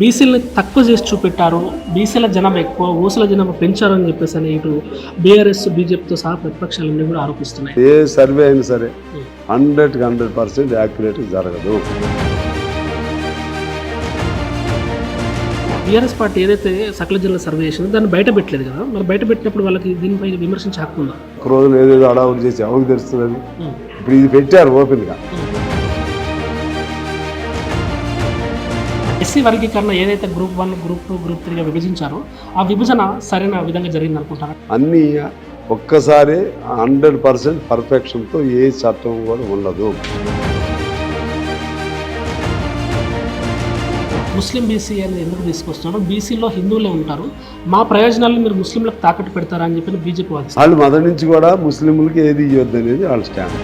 బీసీలని తక్కువ చేసి చూపెట్టారు బీసీల జనాభా ఎక్కువ ఓసీల జనాభా పెంచారు అని చెప్పేసి అని ఇటు బీఆర్ఎస్ బీజేపీతో సహా ప్రతిపక్షాలన్నీ కూడా ఆరోపిస్తున్నాయి. ఏ సర్వే అయినా సరే హండ్రెడ్కి హండ్రెడ్ పర్సెంట్ యాక్యురేట్ జరగదు. బీఆర్ఎస్ పార్టీ ఏదైతే సకల జిల్లా సర్వే చేసిందో దాన్ని బయట పెట్టలేదు కదా? మరి బయట పెట్టినప్పుడు వాళ్ళకి దీనిపై విమర్శించే హక్కు ఉందా? ఒక రోజున ఏదేదో అడావుడు చేసి ఎవరికి తెలుస్తుంది? ఉం. ఇప్పుడు ఇది పెట్టారు ఓపెన్గా. ఎస్సీ వర్గీకరణ ఏదైతే group one group two group త్రీగా విభజించారో ఆ విభజన సరైన విధంగా జరిగింది అనుకుంటారా అన్నీ ఒక్కసారి హండ్రెడ్ పర్సెంట్ పర్ఫెక్షన్తో ఏ చట్టం కూడా ఉండదు. ముస్లిం బీసీ అనేది ఎందుకు తీసుకొస్తున్నారు? బీసీలో హిందువులే ఉంటారు. మా ప్రయోజనాలను మీరు ముస్లింలకు తాకట్టు పెడతారా అని చెప్పి బీజేపీ వాళ్ళు మొదటి నుంచి కూడా ముస్లింలకి ఏది ఇవ్వద్దు అనేది వాళ్ళ స్టాండ్.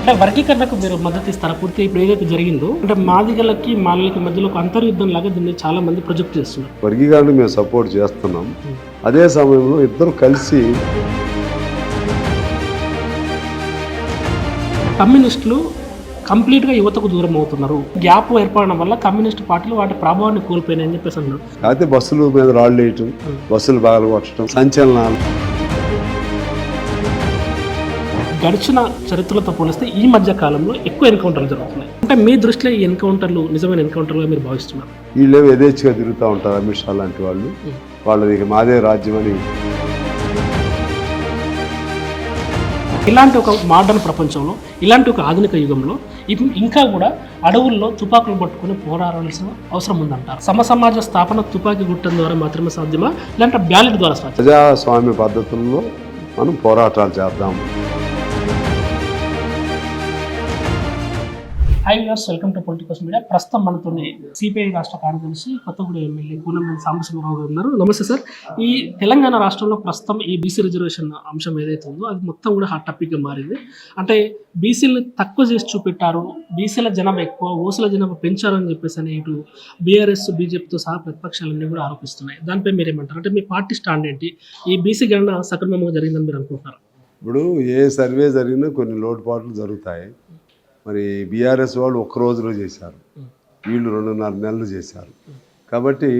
అంటే వర్గీకరణకు మీరు మద్దతు ఇస్తారా? పూర్తిగా ఇప్పుడు ఏదైతే జరిగిందో అంటే మాదిగలకి మాలలకి మధ్యలో ఒక అంతర్యుద్ధం లాగా దీన్ని చాలా మంది ప్రొజెక్ట్ చేస్తున్నారు. వర్గీకరణ మేము సపోర్ట్ చేస్తున్నాం. అదే సమయంలో ఇద్దరు కలిసి కమ్యూనిస్టులు కంప్లీట్గా యువతకు దూరం అవుతున్నారు. గ్యాప్ ఏర్పడడం వల్ల కమ్యూనిస్ట్ పార్టీలు వాటి ప్రభావాన్ని కోల్పోయినాయని చెప్పేసి అన్నారు. అయితే బస్సుల మీద రాళ్ళు వేయటం బస్సులు బాగా కొట్టడం సంచలనాలు. గడిచిన చరిత్రలతో పోలిస్తే ఈ మధ్య కాలంలో ఎక్కువ ఎన్కౌంటర్లు జరుగుతున్నాయి. అంటే మీ దృష్టిలో ఈ ఎన్కౌంటర్లు నిజమైన ఎన్కౌంటర్లుగా మీరు భావిస్తున్నారు? వీళ్ళేమో యథేచ్ఛగా తిరుగుతూ ఉంటారు అమిత్ షా లాంటి వాళ్ళు. వాళ్ళది ఇక మాదే రాజ్యం అని ఇలాంటి ఒక మోడర్న్ ప్రపంచంలో ఇలాంటి ఒక ఆధునిక యుగంలో ఇంకా కూడా అడవుల్లో తుపాకులు పట్టుకుని పోరాడాల్సిన అవసరం ఉందంటారు. సమ సమాజ స్థాపన తుపాకీ గుట్టం ద్వారా మాత్రమే సాధ్యమా? ఇలాంటి బ్యాలెట్ ద్వారా సాధ్యం ప్రజాస్వామ్య పద్ధతుల్లో మనం పోరాటాలు చేద్దాం. Hi viewers welcome to politicals media ప్రస్తుతం మనతో సిపిఐ రాష్ట్ర కార్యదర్శి కొత్తగూడెం ఎమ్మెల్యే కూనంనేని సాంబశివరావు గారు ఉన్నారు. నమస్తే సార్. ఈ తెలంగాణ రాష్ట్రంలో ప్రస్తుతం ఈ బీసీ రిజర్వేషన్ అంశం ఏదైతే ఉందో అది మొత్తం కూడా హాట్ టాపిక్గా మారింది. అంటే బీసీలను తక్కువ చేసి చూపెట్టారు బీసీల జనాభా ఎక్కువ ఓసీల జనాభా పెంచారు అని చెప్పేసి అని ఇటు బీఆర్ఎస్ బీజేపీతో సహా ప్రతిపక్షాలన్నీ కూడా ఆరోపిస్తున్నాయి. దానిపై మీరు ఏమంటారు అంటే మీ పార్టీ స్టాండ్ ఏంటి? ఈ బీసీ గణన సక్రమంగా జరిగిందని మీరు అనుకుంటున్నారు? ఇప్పుడు ఏ సర్వే జరిగినా కొన్ని లోటుపాట్లు జరుగుతాయి. మరి బీఆర్ఎస్ వాళ్ళు ఒక్క రోజులో చేశారు. వీళ్ళు రెండున్నర నెలలు చేశారు. కాబట్టి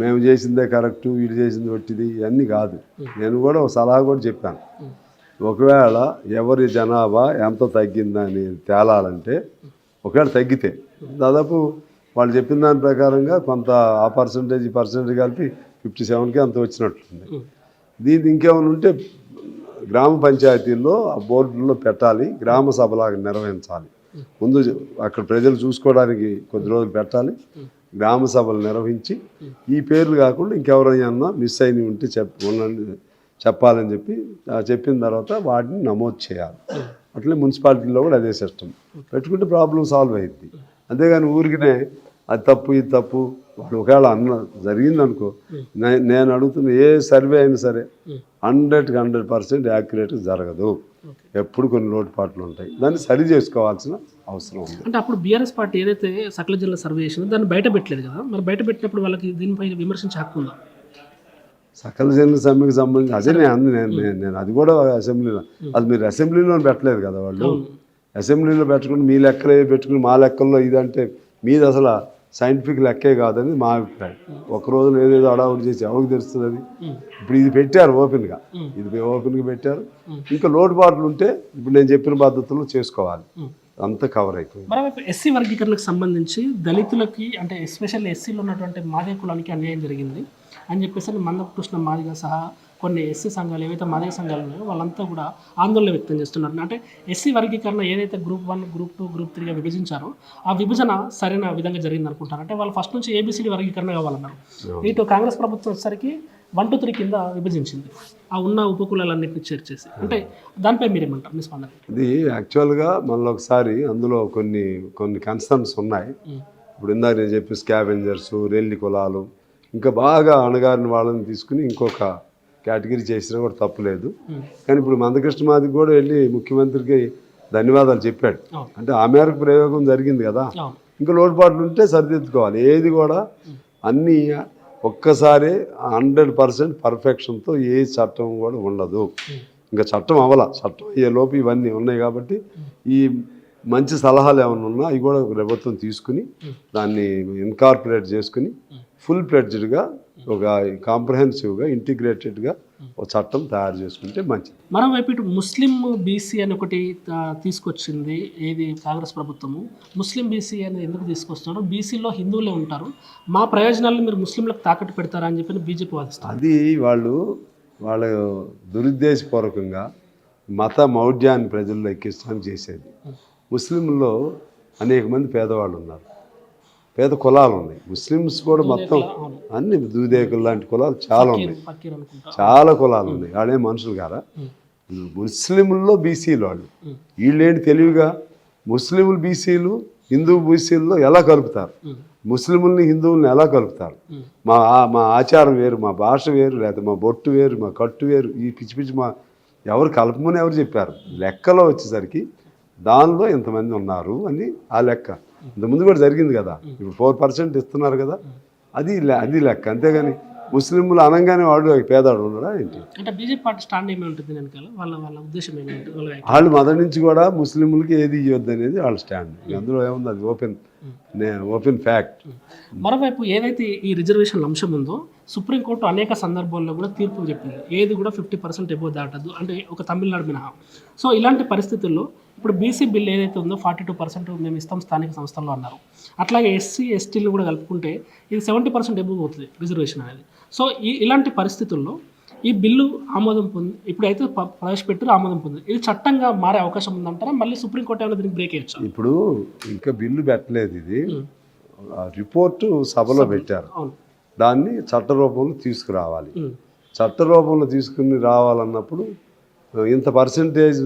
మేము చేసిందే కరెక్టు వీళ్ళు చేసింది ఒట్టిది ఇవన్నీ కాదు. నేను కూడా ఒక సలహా కూడా చెప్పాను. ఒకవేళ ఎవరి జనాభా ఎంత తగ్గిందని తేలాలంటే ఒకవేళ తగ్గితే దాదాపు వాళ్ళు చెప్పిన దాని ప్రకారంగా కొంత ఆ పర్సంటేజ్ ఈ పర్సంటేజ్ కలిపి ఫిఫ్టీ సెవెన్కి అంత వచ్చినట్లుంది. దీన్ని ఇంకేమైనా ఉంటే గ్రామ పంచాయతీల్లో ఆ బోర్డుల్లో పెట్టాలి గ్రామ సభలాగా నిర్వహించాలి. ముందు అక్కడ ప్రజలు చూసుకోవడానికి కొద్ది రోజులు పెట్టాలి గ్రామ సభలు నిర్వహించి ఈ పేర్లు కాకుండా ఇంకెవరైనా మిస్ అయినవి ఉంటే చెప్ ఉండండి చెప్పాలని చెప్పి చెప్పిన తర్వాత వాటిని నమోదు చేయాలి. అట్లే మున్సిపాలిటీలో కూడా అదే సిస్టమ్. పెట్టుకుంటే ప్రాబ్లం సాల్వ్ అయింది అంతేగాని ఊరికినే అది తప్పు ఇది తప్పు వాడు ఒకవేళ అన్న జరిగిందనుకో నేను అడుగుతున్న ఏ సర్వే అయినా సరే హండ్రెడ్కి హండ్రెడ్ పర్సెంట్ యాక్యురేట్ జరగదు. ఎప్పుడు కొన్ని లోటుపాట్లు ఉంటాయి. దాన్ని సరి చేసుకోవాల్సిన అవసరం ఉంది. అంటే అప్పుడు బీఆర్ఎస్ పార్టీ ఏదైతే సకల జిల్లా సర్వే చేసిందో దాన్ని బయట పెట్టలేదు కదా. మరి బయట పెట్టినప్పుడు వాళ్ళకి దీనిపై విమర్శించే హక్కు ఉందా? సకల జనుల సమ్మెకి సంబంధించి అదే నేను అంది. నేను నేను- నేను అది కూడా అసెంబ్లీలో. అది మీరు అసెంబ్లీలో పెట్టలేదు కదా వాళ్ళు. అసెంబ్లీలో పెట్టుకుని మీ లెక్కలే పెట్టుకుని మా లెక్కల్లో ఇదంటే మీది అసలు సైంటిఫిక్ లెక్కే కాదని మా అభిప్రాయం. ఒక రోజున ఏదేదో అడావుడు చేసి ఎవరికి తెలుస్తుంది అది? ఇప్పుడు ఇది పెట్టారు ఓపెన్గా. ఇది ఓపెన్గా పెట్టారు. ఇంకా లోటుబాట్లు ఉంటే ఇప్పుడు నేను చెప్పిన పద్ధతుల్లో చేసుకోవాలి. అంతా కవర్ అయిపోయింది. ఎస్సీ వర్గీకరణకు సంబంధించి దళితులకి అంటే ఎస్పెషల్లీ ఎస్సీలో ఉన్నటువంటి మాదే కులానికి అన్యాయం జరిగింది అని చెప్పేసి మందకృష్ణ మాదిగా సహా కొన్ని ఎస్సీ సంఘాలు ఏవైతే మాదిగ సంఘాలు ఉన్నాయో వాళ్ళంతా కూడా ఆందోళన వ్యక్తం చేస్తున్నారు. అంటే ఎస్సీ వర్గీకరణ ఏదైతే group one group two group త్రీగా విభజించారో ఆ విభజన సరైన విధంగా జరిగింది అనుకుంటారు అంటే వాళ్ళు ఫస్ట్ నుంచి ఏబిసిడి వర్గీకరణ కావాలన్నారు. ఇటు కాంగ్రెస్ ప్రభుత్వం వచ్చేసరికి వన్ టూ త్రీ కింద విభజించింది. ఆ ఉన్న ఉపకులాలన్నింటినీ చేర్చేసి. అంటే దానిపై మీరేమంటారు? మీ స్పందన. ఇది యాక్చువల్గా మళ్ళీ ఒకసారి అందులో కొన్ని కొన్ని కన్సర్న్స్ ఉన్నాయి. ఇప్పుడు ఇందాక నేను చెప్పి స్కావెంజర్స్ రెల్లి కులాలు ఇంకా బాగా అణగారిన వాళ్ళని తీసుకుని ఇంకొక కేటగిరీ చేసినా కూడా తప్పులేదు కానీ ఇప్పుడు మందకృష్ణ మాదికి కూడా వెళ్ళి ముఖ్యమంత్రికి ధన్యవాదాలు చెప్పాడు. అంటే ఆ మేరకు ప్రయోగం జరిగింది కదా. ఇంకా లోటుపాట్లు ఉంటే సరిదిద్దుకోవాలి. ఏది కూడా అన్నీ ఒక్కసారి హండ్రెడ్ పర్సెంట్ పర్ఫెక్షన్తో ఏ చట్టం కూడా ఉండదు. ఇంకా చట్టం అవల చట్టం అయ్యే లోపు ఇవన్నీ ఉన్నాయి కాబట్టి ఈ మంచి సలహాలు ఏమైనా ఉన్నా అవి కూడా ప్రభుత్వం తీసుకుని దాన్ని ఇన్కార్పొరేట్ చేసుకుని ఫుల్ ప్లెడ్జ్డ్గా ఒక కాంప్రహెన్సివ్గా ఇంటిగ్రేటెడ్గా ఒక చట్టం తయారు చేసుకుంటే మంచిది. మరోవైపు ఇటు ముస్లిం బీసీ అని ఒకటి తీసుకొచ్చింది ఏది కాంగ్రెస్ ప్రభుత్వము. ముస్లిం బీసీ అని ఎందుకు తీసుకొస్తున్నారు? బీసీలో హిందువులే ఉంటారు. మా ప్రయోజనాలను మీరు ముస్లింలకు తాకట్టు పెడతారా అని చెప్పి బీజేపీ వాదిస్తారు అది వాళ్ళు వాళ్ళ దురుద్దేశపూర్వకంగా మత మౌఢ్యాన్ని ప్రజల్లో ఎక్కించడానికి చేసేది. ముస్లింల్లో అనేక మంది పేదవాళ్ళు ఉన్నారు. పేద కులాలు ఉన్నాయి. ముస్లిమ్స్ కూడా మొత్తం. అన్ని దూదేకులు లాంటి కులాలు చాలా ఉన్నాయి. చాలా కులాలు ఉన్నాయి. వాళ్ళే మనుషులు కారా? ముస్లింల్లో బీసీలు వాళ్ళు. వీళ్ళేంటి తెలివిగా? ముస్లింలు బీసీలు హిందూ బీసీల్లో ఎలా కలుపుతారు? ముస్లింలని హిందువుల్ని ఎలా కలుపుతారు? మా మా ఆచారం వేరు మా భాష వేరు లేదా మా బొట్టు వేరు మా కట్టు వేరు ఈ పిచ్చి పిచ్చి మా ఎవరు కలపమని ఎవరు చెప్పారు? లెక్కలో వచ్చేసరికి దానిలో ఇంతమంది ఉన్నారు అని ఆ లెక్క. ఇంతకుముందు కూడా జరిగింది కదా. ఇప్పుడు ఫోర్ పర్సెంట్ ఇస్తున్నారు కదా. అది లె- అది లెక్క. అంతేగాని ముస్లింలు అనగానే వాడు పేదాడు ఉన్నాడా ఏంటి? అంటే బీజేపీ పార్టీ స్టాండ్ ఏమి ఉంటుంది వెనకాల? వాళ్ళ వాళ్ళ ఉద్దేశం ఏమిటి వాళ్ళ వాళ్ళు మొదటి నుంచి కూడా ముస్లింలకి ఏది ఇవ్వద్దు అనేది వాళ్ళ స్టాండ్. అందులో ఏముంది? అది ఓపెన్. ఓపెన్ ఫ్యాక్ట్ మరోవైపు ఏదైతే ఈ రిజర్వేషన్ అంశం ఉందో సుప్రీంకోర్టు అనేక సందర్భాల్లో కూడా తీర్పు చెప్పింది. ఏది కూడా ఫిఫ్టీ పర్సెంట్ ఎబో దాటద్దు అంటే ఒక తమిళనాడు మినహా. సో ఇలాంటి పరిస్థితుల్లో ఇప్పుడు బీసీ బిల్ ఏదైతే ఉందో ఫార్టీ టూ పర్సెంట్ మేము ఇస్తాం స్థానిక సంస్థల్లో అన్నారు. అట్లాగే ఎస్సీ ఎస్టీలు కూడా కలుపుకుంటే ఇది సెవెంటీ పర్సెంట్ ఎబో అవుతుంది రిజర్వేషన్ అనేది. సో ఈ ఇలాంటి పరిస్థితుల్లో ఈ బిల్లు ఆమోదం పొంది ఇప్పుడైతే ప్రవేశపెట్టారు ఆమోదం పొంది ఇది చట్టంగా మారే అవకాశం ఉందంటారా? మళ్ళీ సుప్రీంకోర్టు ఏమైనా దీనికి బ్రేక్ వేయచ్చా? ఇప్పుడు ఇంకా బిల్లు పెట్టలేదు ఇది. ఆ రిపోర్టు సభలో పెట్టారు. దాన్ని చట్ట రూపంలో తీసుకురావాలి. చట్ట రూపంలో తీసుకుని రావాలన్నప్పుడు ఇంత పర్సంటేజ్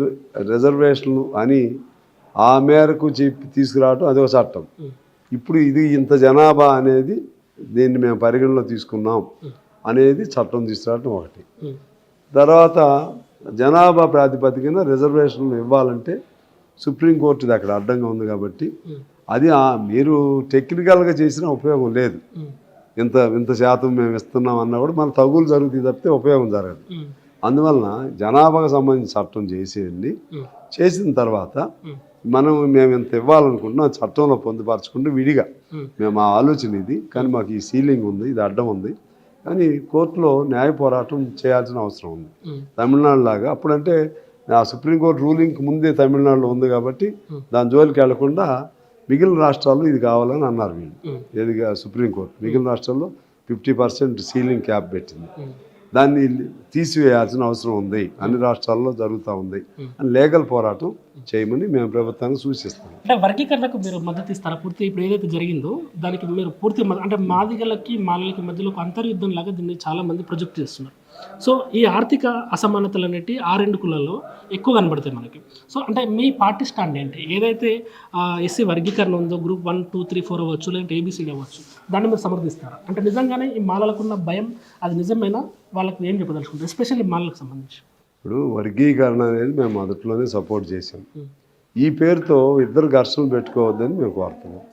రిజర్వేషన్లు అని ఆ మేరకు చెప్పి తీసుకురావటం అదొక చట్టం. ఇప్పుడు ఇది ఇంత జనాభా అనేది దీన్ని మేము పరిగణలో తీసుకున్నాం. అనేది చట్టం తీసుకురావటం ఒకటి. తర్వాత జనాభా ప్రాతిపదికన రిజర్వేషన్లు ఇవ్వాలంటే సుప్రీంకోర్టుది అక్కడ అడ్డంగా ఉంది కాబట్టి. అది మీరు టెక్నికల్గా చేసిన ఉపయోగం లేదు. ఇంత ఇంత శాతం మేము ఇస్తున్నాం అన్నా కూడా మన తగులు జరుగుతుంది తప్పితే ఉపయోగం జరగదు. అందువలన జనాభాకు సంబంధించిన చట్టం చేసేయండి. చేసిన తర్వాత. మనం మేము ఇంత ఇవ్వాలనుకుంటున్నాం చట్టంలో పొందుపరచుకుంటూ విడిగా. మేము ఆ ఆలోచన ఇది కానీ మాకు ఈ సీలింగ్ ఉంది ఇది అడ్డం ఉంది కానీ కోర్టులో న్యాయ పోరాటం చేయాల్సిన అవసరం ఉంది. తమిళనాడు లాగా అప్పుడంటే ఆ సుప్రీంకోర్టు రూలింగ్కి ముందే తమిళనాడులో ఉంది కాబట్టి దాని జోలికి వెళ్ళకుండా మిగిలిన రాష్ట్రాల్లో ఇది కావాలని అన్నారు వీళ్ళు. ఏదిగా సుప్రీంకోర్టు మిగిలిన రాష్ట్రాల్లో ఫిఫ్టీ పర్సెంట్ సీలింగ్ క్యాప్ పెట్టింది. దాన్ని తీసివేయాల్సిన అవసరం ఉంది. అన్ని రాష్ట్రాల్లో జరుగుతూ ఉంది. అని లీగల్ పోరాటం చేయమని మేము ప్రభుత్వానికి సూచిస్తాం. అంటే వర్గీకరణకు మీరు మద్దతు ఇస్తారా? పూర్తి ఇప్పుడు ఏదైతే జరిగిందో దానికి మీరు పూర్తి మద్దతు అంటే మాదిగలకి మాలలకి మధ్యలో ఒక అంతర్యుద్ధం లాగా దీన్ని చాలా మంది ప్రొజెక్ట్ చేస్తున్నారు. సో ఈ ఆర్థిక అసమానతలు అనేటి ఆ రెండు కులాల్లో ఎక్కువ కనబడతాయి మనకి. సో అంటే మీ పార్టీ స్టాండ్ ఏంటి? ఏదైతే ఎస్సీ వర్గీకరణ ఉందో group one two three four అవ్వచ్చు లేదంటే ఏబీసీ అవ్వచ్చు దాన్ని మీరు సమర్థిస్తారా? అంటే నిజంగానే ఈ మాలలకున్న భయం అది నిజమేనా? వాళ్ళకి ఏం చెప్పదలుచుకుంటారు ఎస్పెషల్లీ మాలలకు సంబంధించి. ఇప్పుడు వర్గీకరణ అనేది మేము మొదట్లోనే సపోర్ట్ చేసాం. ఈ పేరుతో ఇద్దరు ఘర్షణలు పెట్టుకోవద్దని మేము కోరుతున్నాం.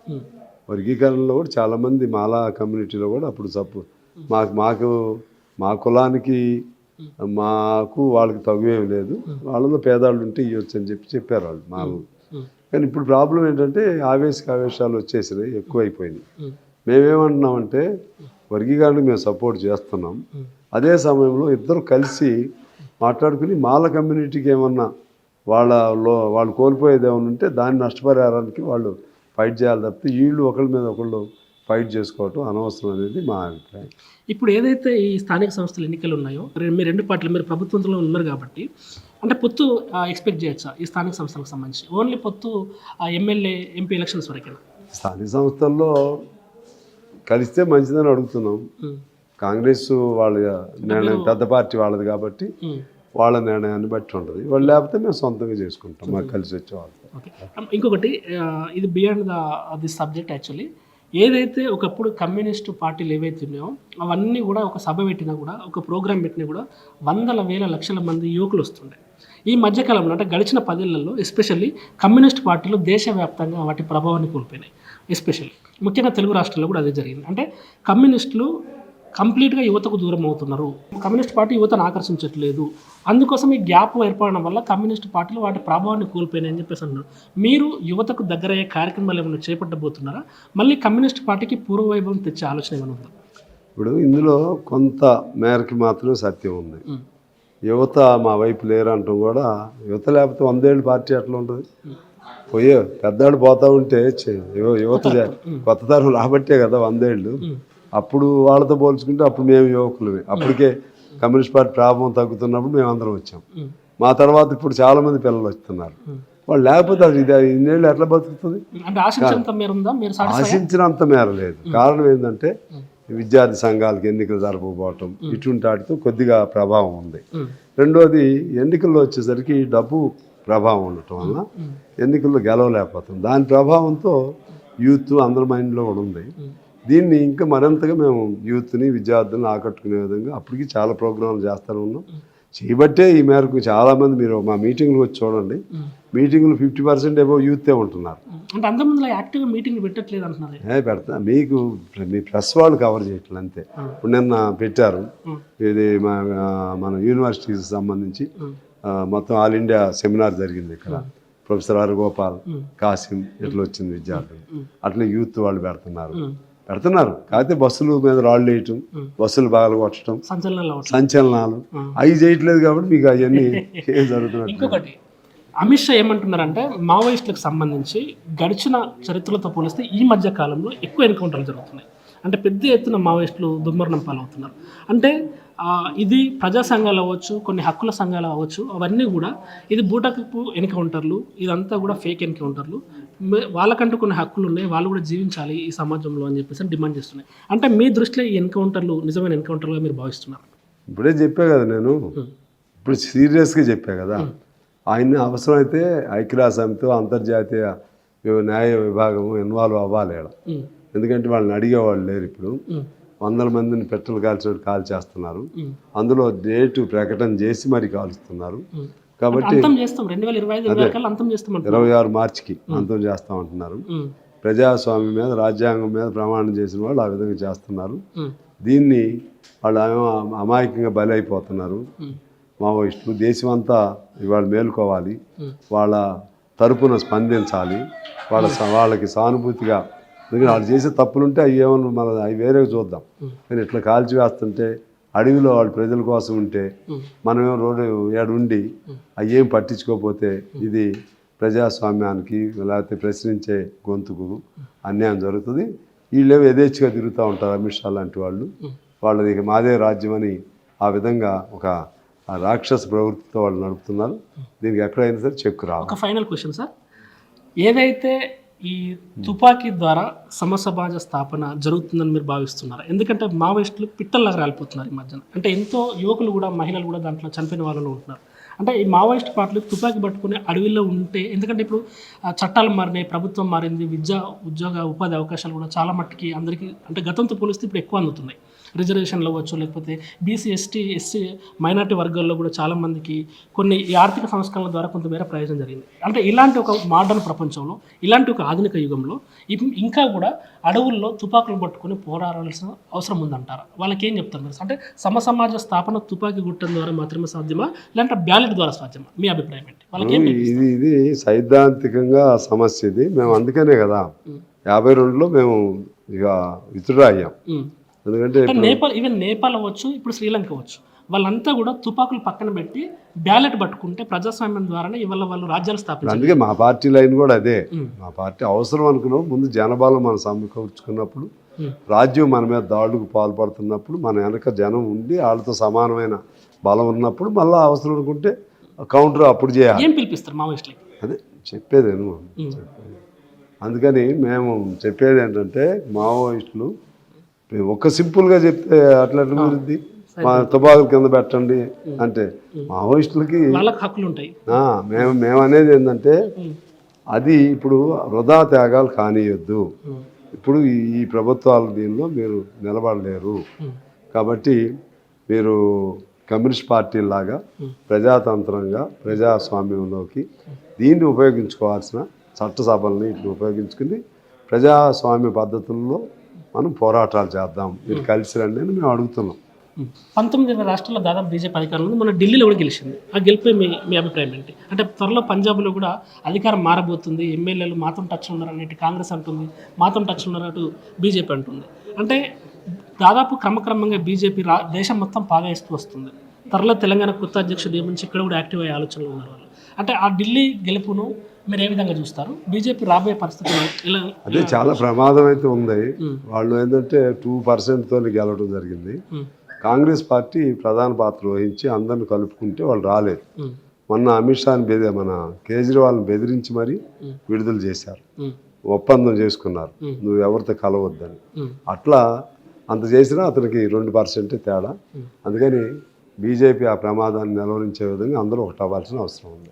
వర్గీకరణలో కూడా చాలామంది మాలా కమ్యూనిటీలో కూడా అప్పుడు సపో మాకు మాకు మా కులానికి మాకు వాళ్ళకి తగువేం లేదు వాళ్ళలో పేదాళ్ళు ఉంటే ఇవ్వచ్చు అని చెప్పి చెప్పారు వాళ్ళు మా. కానీ ఇప్పుడు ప్రాబ్లం ఏంటంటే ఆవేశక ఆవేశాలు వచ్చేసినాయి ఎక్కువైపోయినాయి. మేమేమంటున్నామంటే వర్గీకరణకు మేము సపోర్ట్ చేస్తున్నాం. అదే సమయంలో ఇద్దరు కలిసి మాట్లాడుకుని మాల కమ్యూనిటీకి ఏమన్నా వాళ్ళ లో వాళ్ళు కోల్పోయేది ఏమైనా ఉంటే దాని నష్టపరిహారానికి వాళ్ళు ఫైట్ చేయాలి తప్పితే వీళ్ళు ఒకళ్ళ మీద ఒకళ్ళు ఫైట్ చేసుకోవటం అనవసరం అనేది మా అభిప్రాయం. ఇప్పుడు ఏదైతే ఈ స్థానిక సంస్థల ఎన్నికలు ఉన్నాయో రె- మీ రెండు పార్టీలు మీరు ప్రభుత్వంలో ఉన్నారు కాబట్టి అంటే పొత్తు ఎక్స్పెక్ట్ చేయొచ్చా ఈ స్థానిక సంస్థలకు సంబంధించి? ఓన్లీ పొత్తు ఎమ్మెల్యే ఎంపీ ఎలక్షన్స్ వరకేనా? స్థానిక సంస్థల్లో కలిస్తే మంచిదని అడుగుతున్నాం. కాంగ్రెస్ వాళ్ళ నిర్ణయం పెద్ద పార్టీ వాళ్ళది కాబట్టి వాళ్ళ నిర్ణయాన్ని బట్టి ఉంటుంది. వాళ్ళు లేకపోతే మేము సొంతంగా చేసుకుంటాం మాకు కలిసి వచ్చే వాళ్ళు. ఇంకొకటి ఇది beyond the the subject actually ఏదైతే ఒకప్పుడు కమ్యూనిస్టు పార్టీలు ఏవైతే ఉన్నాయో అవన్నీ కూడా ఒక సభ పెట్టినా కూడా ఒక ప్రోగ్రామ్ పెట్టినా కూడా వందల వేల లక్షల మంది యువకులు వస్తుండే. ఈ మధ్యకాలంలో అంటే గడిచిన పదేళ్ళలో ఎస్పెషల్లీ కమ్యూనిస్ట్ పార్టీలు దేశవ్యాప్తంగా వాటి ప్రభావాన్ని కోల్పోయినాయి. ఎస్పెషల్లీ ముఖ్యంగా తెలుగు రాష్ట్రాల్లో కూడా అదే జరిగింది. అంటే కమ్యూనిస్టులు కంప్లీట్గా యువతకు దూరం అవుతున్నారు కమ్యూనిస్ట్ పార్టీ యువతను ఆకర్షించట్లేదు. అందుకోసం ఈ గ్యాప్ ఏర్పడడం వల్ల కమ్యూనిస్ట్ పార్టీలు వాటి ప్రభావాన్ని కోల్పోయినాయని చెప్పేసి అన్నారు. మీరు యువతకు దగ్గరయ్యే కార్యక్రమాలు ఏమైనా చేపట్టబోతున్నారా? మళ్ళీ కమ్యూనిస్ట్ పార్టీకి పూర్వవైభవం తెచ్చే ఆలోచన ఏమైనా ఉందా? ఇప్పుడు ఇందులో కొంత మేరకి మాత్రమే సత్యం ఉంది. యువత మా వైపు లేరంటాం కూడా యువత లేకపోతే వందేళ్ళు పార్టీ ఎట్లా ఉంటుంది. పోయే పెద్దవాళ్ళు పోతా ఉంటే యువత కొత్త తరం. రాబట్టే కదా వందేళ్ళు. అప్పుడు వాళ్ళతో పోల్చుకుంటే అప్పుడు మేము యువకులమే. అప్పటికే కమ్యూనిస్ట్ పార్టీ ప్రాభావం తగ్గుతున్నప్పుడు మేము అందరం వచ్చాం. మా తర్వాత ఇప్పుడు చాలా మంది పిల్లలు వస్తున్నారు. వాళ్ళు లేకపోతే అది ఇది ఇన్నేళ్ళు ఎట్లా బతుకుతుంది? ఆశించినంత మేర లేదు. కారణం ఏంటంటే విద్యార్థి సంఘాలకు ఎన్నికలు జరపకపోవటం ఇటువంటి వాటితో కొద్దిగా ప్రభావం ఉంది. రెండోది ఎన్నికల్లో వచ్చేసరికి డబ్బు ప్రభావం ఉండటం వల్ల ఎన్నికల్లో గెలవలేకపోతాం. దాని ప్రభావంతో యూత్ అందరి మైండ్లో కూడా ఉంది. దీన్ని ఇంకా మరింతగా మేము యూత్ని విద్యార్థులను ఆకట్టుకునే విధంగా అప్పటికి చాలా ప్రోగ్రాంలు చేస్తూనే ఉన్నాం. చేయబట్టే ఈ మేరకు చాలామంది మీరు మా మీటింగ్లు వచ్చి చూడండి. మీటింగ్లు ఫిఫ్టీ పర్సెంట్ ఏవో యూతే ఉంటున్నారు. అంటే యాక్టివ్గా పెట్టట్లేదు అంటున్నారు. పెడతా మీకు మీ ప్రెస్ వాళ్ళు కవర్ చేయట్లేదు అంతే. ఇప్పుడు నిన్న పెట్టారు. ఇది మన యూనివర్సిటీకి సంబంధించి మొత్తం ఆల్ ఇండియా సెమినార్ జరిగింది ఇక్కడ. ప్రొఫెసర్ ఆర్ గోపాల్ కాసిం ఇట్లా వచ్చింది విద్యార్థులు. అట్లా యూత్ వాళ్ళు పెడుతున్నారు. పెడుతున్నారు. కాకపోతే బస్సుల మీద రాళ్ళు వేయటం బస్సులు బాగా కొట్టడం సంచలనాలు అవి చేయట్లేదు కాబట్టి మీకు అవన్నీ ఏం జరుగుతున్నట్టు ఇంకొకటి అమిత్ షా ఏమంటున్నారంటే మావోయిస్టులకు సంబంధించి గడిచిన చరిత్రలతో పోలిస్తే ఈ మధ్య కాలంలో ఎక్కువ ఎన్కౌంటర్లు జరుగుతున్నాయి. అంటే పెద్ద ఎత్తున మావోయిస్టులు దుర్మరణం పాలవుతున్నారు. అంటే ఇది ప్రజా సంఘాలు అవ్వచ్చు కొన్ని హక్కుల సంఘాలు అవ్వచ్చు అవన్నీ కూడా ఇది బూటకపు ఎన్కౌంటర్లు ఇదంతా కూడా ఫేక్ ఎన్కౌంటర్లు. వాళ్ళకంటూ కొన్ని హక్కులు ఉన్నాయి వాళ్ళు కూడా జీవించాలి ఈ సమాజంలో అని చెప్పేసి డిమాండ్ చేస్తున్నాయి. అంటే మీ దృష్టిలో ఈ ఎన్కౌంటర్లు నిజమైన ఎన్కౌంటర్గా మీరు భావిస్తున్నారు? ఇప్పుడే చెప్పా కదా నేను. ఇప్పుడు సీరియస్గా చెప్పా కదా. ఆయన్ని అవసరమైతే ఐక్యరాజ్య సమితి అంతర్జాతీయ న్యాయ విభాగం ఇన్వాల్వ్ అవ్వాలి ఎందుకంటే వాళ్ళని అడిగేవాళ్ళు లేరు ఇప్పుడు. వందల మందిని పెట్రోల్ కాల్చినట్టు కాల్ చేస్తున్నారు. అందులో డేటు ప్రకటన చేసి మరి కాలుస్తున్నారు. కాబట్టి అంతం ఇరవై అంతం ఆరు మార్చికి అంతం చేస్తామంటున్నారు. ప్రజాస్వామ్యం మీద రాజ్యాంగం మీద ప్రమాణం చేసిన వాళ్ళు ఆ విధంగా చేస్తున్నారు. దీన్ని వాళ్ళు అమా- అమాయకంగా బలి అయిపోతున్నారు ఉమ్, మావోయిస్టులు దేశమంతా ఇవాళ మేలుకోవాలి. వాళ్ళ తరపున స్పందించాలి. వాళ్ళ వాళ్ళకి సానుభూతిగా ఎందుకంటే వాళ్ళు చేసే తప్పులుంటే అవి ఏమన్నా మన అవి వేరే చూద్దాం. కానీ ఇట్లా కాల్చివేస్తుంటే అడవిలో వాళ్ళు ప్రజల కోసం ఉంటే మనమేమో రోడ్డు ఏడుండి అవి ఏం పట్టించుకోకపోతే ఇది ప్రజాస్వామ్యానికి లేకపోతే ప్రశ్నించే గొంతుకు అన్యాయం జరుగుతుంది. వీళ్ళేమో యథేచ్ఛగా తిరుగుతూ ఉంటారు అమిత్ షా లాంటి వాళ్ళు. వాళ్ళది ఇక మాదే రాజ్యం అని ఆ విధంగా ఒక రాక్షస ప్రవృత్తితో వాళ్ళు నడుపుతున్నారు. దీనికి ఎక్కడైనా సరే చెక్కు రావాలి. ఒక ఫైనల్ క్వశ్చన్ సార్. ఏదైతే ఈ తుపాకీ ద్వారా సమసమాజ స్థాపన జరుగుతుందని మీరు భావిస్తున్నారు. ఎందుకంటే మావోయిస్టులు పిట్టల్లాగా రాలిపోతున్నారు ఈ మధ్యన. అంటే ఎంతో యువకులు కూడా మహిళలు కూడా దాంట్లో చనిపోయిన వాళ్ళు ఉంటున్నారు. అంటే ఈ మావోయిస్ట్ పార్టీలు తుపాకీ పట్టుకుని అడవిలో ఉంటే ఎందుకంటే ఇప్పుడు చట్టాలు మారినాయి ప్రభుత్వం మారింది విద్య ఉద్యోగ ఉపాధి అవకాశాలు కూడా చాలా మట్టుకి అందరికీ అంటే గతంతో పోలిస్తే ఇప్పుడు ఎక్కువ అందుతున్నాయి. రిజర్వేషన్లు అవ్వచ్చు లేకపోతే బీసీ ఎస్టీ ఎస్సీ మైనార్టీ వర్గాల్లో కూడా చాలా మందికి కొన్ని ఈ ఆర్థిక సంస్కరణల ద్వారా కొంతమేర ప్రయోజనం జరిగింది. అంటే ఇలాంటి ఒక మోడర్న్ ప్రపంచంలో ఇలాంటి ఒక ఆధునిక యుగంలో ఇంకా కూడా అడవుల్లో తుపాకులు పట్టుకొని పోరాడాల్సిన అవసరం ఉందంటారా? వాళ్ళకి ఏం చెప్తారు మీరు? అంటే సమసమాజ స్థాపన తుపాకీ గుట్టం ద్వారా మాత్రమే సాధ్యమా? లేదంటే బ్యాలెట్ ద్వారా సాధ్యమా? మీ అభిప్రాయం ఏంటి? వాళ్ళకి ఇది ఇది సైద్ధాంతికంగా సమస్య ఇది. మేము అందుకనే కదా యాభై రెండులో మేము ఇక విత్డ్రా అయ్యాం. ఎందుకంటే నేపాల్ ఈవెన్ నేపాల్ అవ్వచ్చు ఇప్పుడు శ్రీలంక అవ్వచ్చు. వాళ్ళంతా కూడా తుపాకులు పక్కన పెట్టి బ్యాలెట్ పట్టుకుంటే ప్రజాస్వామ్యం ద్వారానే ఇవాళ వాళ్ళు రాజ్యాలు స్థాపించారు. అందుకే మా పార్టీ లైన్ కూడా అదే. మా పార్టీ అవసరం అనుకున్నాం. ముందు జనబలం మనం సమకూర్చుకున్నప్పుడు. రాజ్యం మన మీద దాడులకు పాల్పడుతున్నప్పుడు మన వెనక జనం ఉండి వాళ్ళతో సమానమైన బలం ఉన్నప్పుడు మళ్ళీ అవసరం అనుకుంటే కౌంటర్ అప్పుడు చేయాలి. ఏం పిలిపిస్తారు మావోయిస్టులకి? అదే చెప్పేది. అందుకని మేము చెప్పేది ఏంటంటే మావోయిస్టులు ఒక సింపుల్గా చెప్తే అట్లా ఎట్లా కుదిరిద్ది? మా తుపాకుల కింద పెట్టండి అంటే మావోయిస్టులకి మేము మేము అనేది ఏంటంటే. అది ఇప్పుడు వృధా త్యాగాలు కానియొద్దు. ఇప్పుడు ఈ ప్రభుత్వాల దీనిలో మీరు నిలబడలేరు. కాబట్టి మీరు కమ్యూనిస్ట్ పార్టీలాగా ప్రజాతంత్రంగా ప్రజాస్వామ్యంలోకి దీన్ని ఉపయోగించుకోవాల్సిన చట్టసభల్ని ఇట్లా ఉపయోగించుకుని ప్రజాస్వామ్య పద్ధతుల్లో మనం పోరాటాలు చేద్దాం. మీరు కలిసి రండి అని మేము అడుగుతున్నాం. పంతొమ్మిది రాష్ట్రాల్లో దాదాపు బీజేపీ అధికారంలో మన ఢిల్లీలో కూడా గెలిచింది. ఆ గెలిపే మీ మీ అభిప్రాయం ఏంటి? అంటే త్వరలో పంజాబ్లో కూడా అధికారం మారబోతుంది ఎమ్మెల్యేలు మాతో టచ్ ఉన్నారు అనేటి కాంగ్రెస్ అంటుంది మాతో టచ్ ఉన్నారు అటు బీజేపీ అంటుంది. అంటే దాదాపు క్రమక్రమంగా బీజేపీ రా దేశం మొత్తం పాగాయిస్తూ వస్తుంది. త్వరలో తెలంగాణ కొత్త అధ్యక్షుడు ఏమించి ఇక్కడ కూడా యాక్టివ్ అయ్యే ఆలోచనలు ఉన్నారు అంటే ఆ ఢిల్లీ గెలుపును మీరు ఏ విధంగా చూస్తారు? బీజేపీ రాబోయే పరిస్థితులు ఇలా అదే చాలా ప్రమాదం అయితే ఉంది. వాళ్ళు ఏంటంటే టూ పర్సెంట్తో గెలవడం జరిగింది. కాంగ్రెస్ పార్టీ ప్రధాన పాత్ర వహించి అందరిని కలుపుకుంటే వాళ్ళు రాలేదు. మొన్న అమిత్ షాని బెది మన కేజ్రీవాల్ని బెదిరించి మరీ విడుదల చేశారు. ఒప్పందం చేసుకున్నారు. నువ్వు ఎవరితో కలవద్దని. అట్లా అంత చేసినా అతనికి రెండు పర్సెంటే తేడా. అందుకని బీజేపీ ఆ ప్రమాదాన్ని నిలవరించే విధంగా అందరూ ఒకటి అవ్వాల్సిన అవసరం ఉంది.